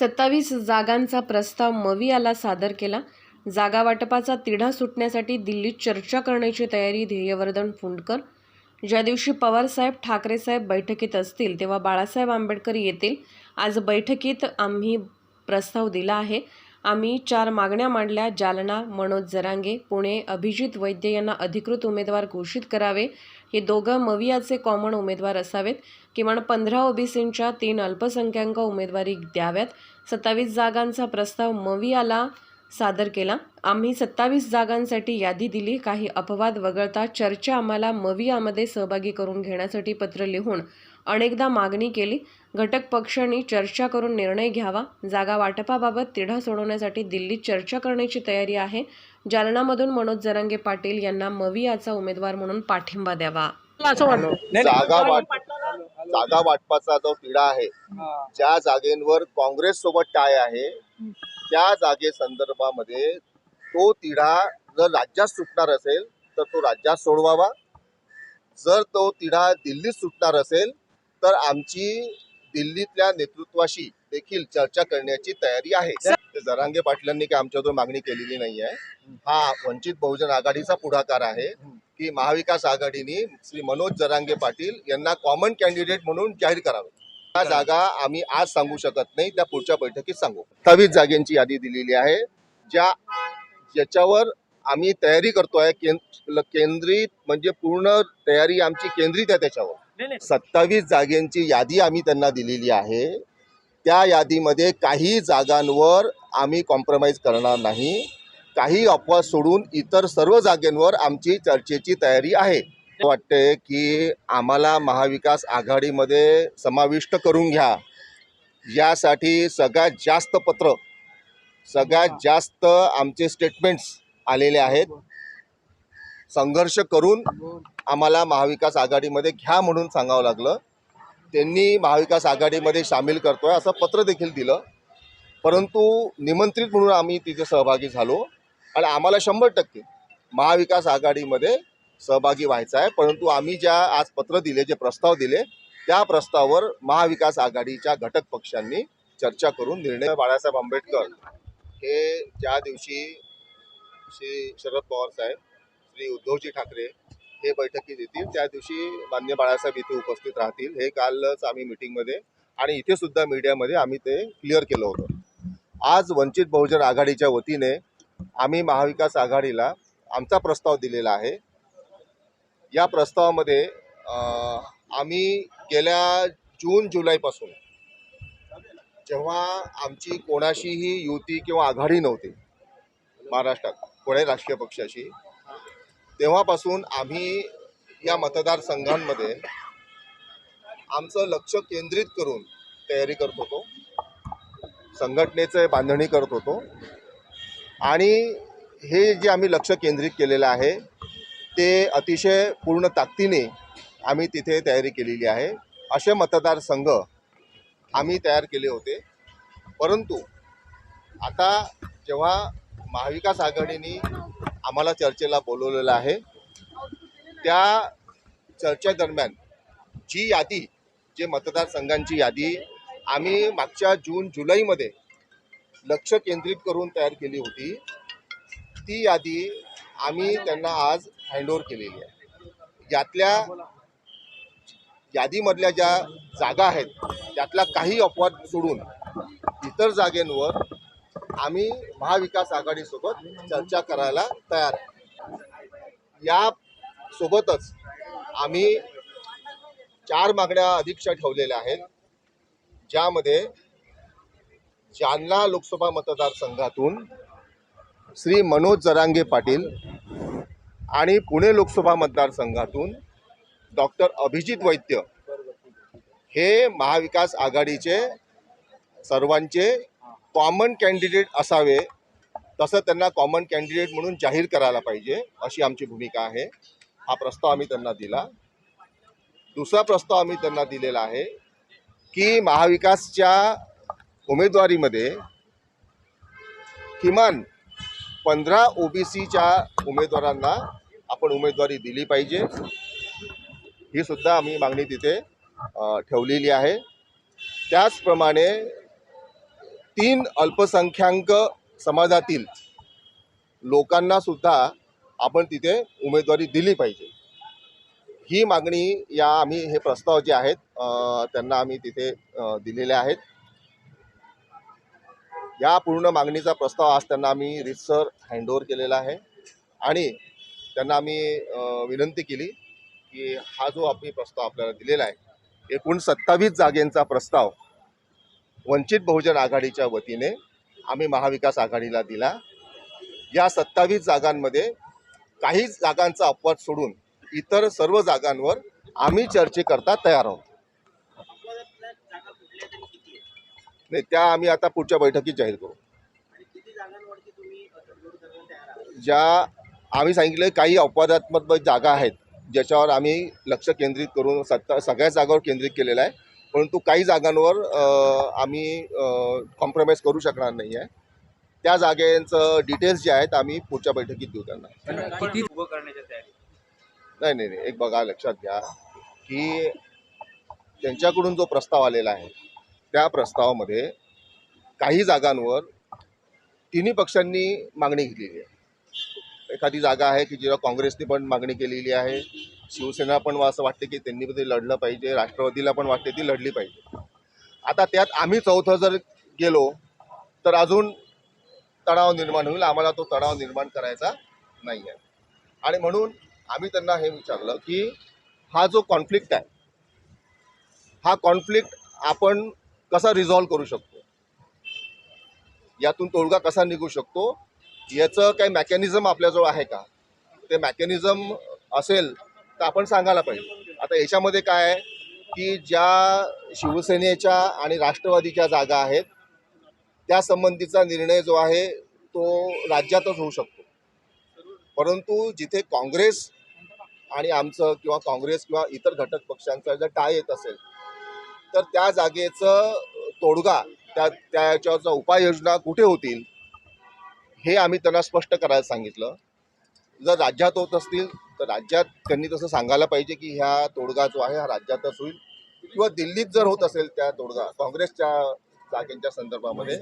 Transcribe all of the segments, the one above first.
सत्तावीस जागांचा प्रस्ताव मवियाला सादर केला. जागा वाटपाचा तिढा सुटण्यासाठी दिल्लीत चर्चा करण्याची तयारी ध्येयवर्धन फुंडकर. ज्या दिवशी पवारसाहेब ठाकरेसाहेब बैठकीत असतील तेव्हा बाळासाहेब आंबेडकर येतील. आज बैठकीत आम्ही प्रस्ताव दिला आहे. आम्ही चार मागण्या मांडल्या जालना मनोज जरांगे पुणे अभिजित वैद्य यांना अधिकृत उमेदवार घोषित करावे. हे दोघं मवियाचे कॉमन उमेदवार असावेत. किमान पंधरा ओबीसींच्या तीन अल्पसंख्याक उमेदवारी द्याव्यात. सत्तावीस जागांचा प्रस्ताव मवियाला सादर केला. आम्ही सत्तावीस जागांसाठी यादी दिली. काही अपवाद वगळता चर्चा आम्हाला मवियामध्ये सहभागी करून घेण्यासाठी पत्र लिहून अनेकदा मागणी केली. घटक पक्षांनी चर्चा करून निर्णय घ्यावा. जागा वाटपाबाबत तिढा सोडवण्यासाठी दिल्लीत चर्चा करण्याची तयारी आहे. जालनामधून मनोज जरांगे पाटील यांना मवियाचा उमेदवार म्हणून पाठिंबा द्यावा. जागा वाट जागा वाटपाचा जो तिढा आहे ज्या जागेंवर काँग्रेस सोबत टाय आहे त्या जागे संदर्भामध्ये तो तिढा जर राज्यात सुटणार असेल तर तो राज्यात सोडवावा. जर तो तिढा दिल्लीत सुटणार असेल तर आमची दिल्लीतल्या नेतृत्वाशी देखील चर्चा करण्याची तयारी आहे. जरांगे पाटलांनी काही आमच्याजवळ मागणी केलेली नाही आहे. हा वंचित बहुजन आघाडीचा पुढाकार आहे की महाविकास आघाडीने श्री मनोज जरांगे पाटील यांना कॉमन कॅन्डिडेट म्हणून जाहीर करावे. त्या जागा आम्ही आज सांगू शकत नाही त्या पुढच्या बैठकीत सांगू. सत्तावीस जागेंची यादी दिलेली आहे. ज्या ज्याच्यावर आम्ही तयारी करतोय केंद्र केंद्रित म्हणजे पूर्ण तयारी आमची केंद्रित आहे त्याच्यावर. सत्तावीस जागेंची यादी आम्ही त्यांना दिलेली आहे. त्या यादीमध्ये काही जागांवर आम्ही कॉम्प्रोमाइज करणार नाही. काही अपवाद सोडून इतर सर्व जागेंवर आमची चर्चेची तयारी आहे. वाटते की आम्हाला महाविकास आघाडीमध्ये समाविष्ट करून घ्या. यासाठी सगळ्यात जास्त पत्र सगळ्यात जास्त आमचे स्टेटमेंट्स आलेले आहेत. संघर्ष करून आम्हाला महाविकास आघाडीमध्ये घ्या म्हणून सांगावं लागलं. त्यांनी महाविकास आघाडीमध्ये सामील करतोय असं पत्र देखील दिलं. परंतु निमंत्रित म्हणून आम्ही तिथे सहभागी झालो. आणि आम्हाला शंभर टक्के महाविकास आघाडीमध्ये सहभागी व्हायचं आहे. परंतु आम्ही ज्या आज पत्र दिले जे प्रस्ताव दिले त्या प्रस्तावावर महाविकास आघाडीच्या घटक पक्षांनी चर्चा करून निर्णय बाळासाहेब आंबेडकर हे ज्या दिवशी श्री शरद पवार साहेब श्री उद्धवजी ठाकरे हे बैठकीत येतील. त्या दिवशी मान्य बाळासाहेब इथे उपस्थित राहतील. हे कालच आम्ही मिटिंगमध्ये आणि इथे सुद्धा मीडियामध्ये आम्ही ते क्लिअर केलं होतं. आज वंचित बहुजन आघाडीच्या वतीने आम्ही महाविकास आघाडीला आमचा प्रस्ताव दिलेला आहे. या प्रस्तावामध्ये आम्ही गेल्या जून जुलैपासून जेव्हा आमची कोणाशीही युती किंवा आघाडी नव्हती महाराष्ट्रात कोणाही राजकीय पक्षाशी तेव्हापासून आम्ही या मतदारसंघांमध्ये आमचं लक्ष केंद्रित करून तयारी करत होतो. संघटनेचं बांधणी करत होतो. आणि हे जे आम्ही लक्ष केंद्रित केलेलं आहे ते अतिशय पूर्ण ताकदीने आम्ही तिथे तयारी केलेली आहे. असे मतदारसंघ आम्ही तयार केले होते. परंतु आता जेव्हा महाविकास आघाडीने आम्हाला चर्चेला बोलवलेलं आहे. त्या चर्चेदरम्यान जी यादी जे मतदारसंघांची यादी आम्ही मागच्या जून जुलैमध्ये लक्ष केंद्रित करून तयार केली होती. ती यादी आम्ही त्यांना आज हँडओव्हर केलेली आहे. यातल्या यादीमधल्या ज्या जागा आहेत त्यातल्या काही अपवाद सोडून इतर जागेंवर आम्ही महाविकास आघाडीसोबत चर्चा करायला तयार या सोबतच आम्ही चार मागण्या अधिकच्या ठेवलेल्या आहेत ज्यामध्ये जालना लोकसभा मतदारसंघातून श्री मनोज जरांगे पाटील आणि पुणे लोकसभा मतदारसंघातून डॉक्टर अभिजित वैद्य हे महाविकास आघाडीचे सर्वांचे कॉमन कॅन्डिडेट असावे तसं त्यांना कॉमन कॅन्डिडेट म्हणून जाहीर करायला पाहिजे अशी आमची भूमिका आहे. हा प्रस्ताव आम्ही त्यांना दिला. दुसरा प्रस्ताव आम्ही त्यांना दिलेला आहे की महाविकासच्या उमेदवारीमध्ये किमान पंधरा ओ बी सीच्या उमेदवारांना आपण उमेदवारी दिली पाहिजे. ही सुद्धा आम्ही मागणी तिथे ठेवलेली आहे. त्याचप्रमाणे तीन अल्पसंख्याक समाजातील लोकांना सुद्धा आपण तिथे उमेदवारी दिली पाहिजे. ही मागणी या आम्ही हे प्रस्ताव जे आहेत त्यांना आम्ही तिथे दिलेले आहेत. या पूर्ण मागणीचा प्रस्ताव आज त्यांना आम्ही रितसर हँडओव्हर केलेला आहे आणि त्यांना आम्ही विनंती केली की हा जो आम्ही प्रस्ताव आपल्याला दिलेला आहे एकूण सत्तावीस जागेंचा प्रस्ताव वंचित बहुजन आघाडीच्या वतीने आम्ही महाविकास आघाडीला दिला. या सत्तावीस जागांमध्ये काही जागांचा अपवाद सोडून इतर सर्व जागांवर आम्ही चर्चेकरता तयार आहोत. नाही त्या आम्ही आता पुढच्या बैठकीत जाहीर करू. ज्या आम्ही सांगितलं काही अपवादात्मक जागा आहेत ज्याच्यावर आम्ही लक्ष केंद्रित करून सत्ता सगळ्या जागावर केंद्रित केलेलं आहे. परंतु काही जागांवर आम्ही कॉम्प्रोमाइज करू शकणार नाही आहे त्या जागेचं डिटेल्स जे आहेत आम्ही पुढच्या बैठकीत देऊ त्यांना. किती उभं करण्याच्या तयारी नाही नाही नाही. एक बघा लक्षात घ्या की त्यांच्याकडून जो प्रस्ताव आलेला आहे त्या प्रस्तावामध्ये काही जागांवर तिन्ही पक्षांनी मागणी घेतलेली आहे. एखादी जागा आहे की जिला काँग्रेसने पण मागणी केलेली आहे. शिवसेना पण असं वाटते की त्यांनी ते लढलं पाहिजे राष्ट्रवादीला पण वाटते ती लढली पाहिजे. आता त्यात आम्ही चौथं जर गेलो तर अजून तणाव निर्माण होईल. आम्हाला तो तणाव निर्माण करायचा नाही आहे आणि म्हणून आम्ही त्यांना हे विचारलं की हा जो कॉन्फ्लिक्ट आहे हा कॉन्फ्लिक्ट आपण कसा रिझॉल्व करू शकतो? यातून तोडगा कसा निघू शकतो? याचं काही मॅकॅनिझम आपल्याजवळ आहे का? ते मॅकॅनिझम असेल तर आपण सांगायला पाहिजे. आता याच्यामध्ये काय आहे की ज्या शिवसेनेच्या आणि राष्ट्रवादीच्या जागा आहेत त्या संबंधीचा निर्णय जो आहे तो राज्यातच होऊ शकतो. परंतु जिथे काँग्रेस आणि आमचं किंवा काँग्रेस किंवा इतर घटक पक्षांचा जर टाय येत असेल तर त्या जागेचं तोडगा त्या त्याच्या उपाययोजना कुठे होतील? हे आम्ही त्यांना स्पष्ट करायला सांगितलं. जर राज्यात होत असतील तर राज्यात त्यांनी तसं सांगायला पाहिजे की ह्या तोडगा जो आहे हा राज्यातच होईल. किंवा दिल्लीत जर होत असेल त्या तोडगा काँग्रेसच्या जागेंच्या संदर्भामध्ये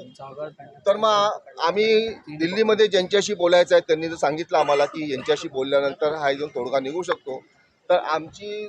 तर मग आम्ही दिल्लीमध्ये ज्यांच्याशी बोलायचं आहे त्यांनी जर सांगितलं आम्हाला की यांच्याशी बोलल्यानंतर हा जो तोडगा निघू शकतो. तर आमची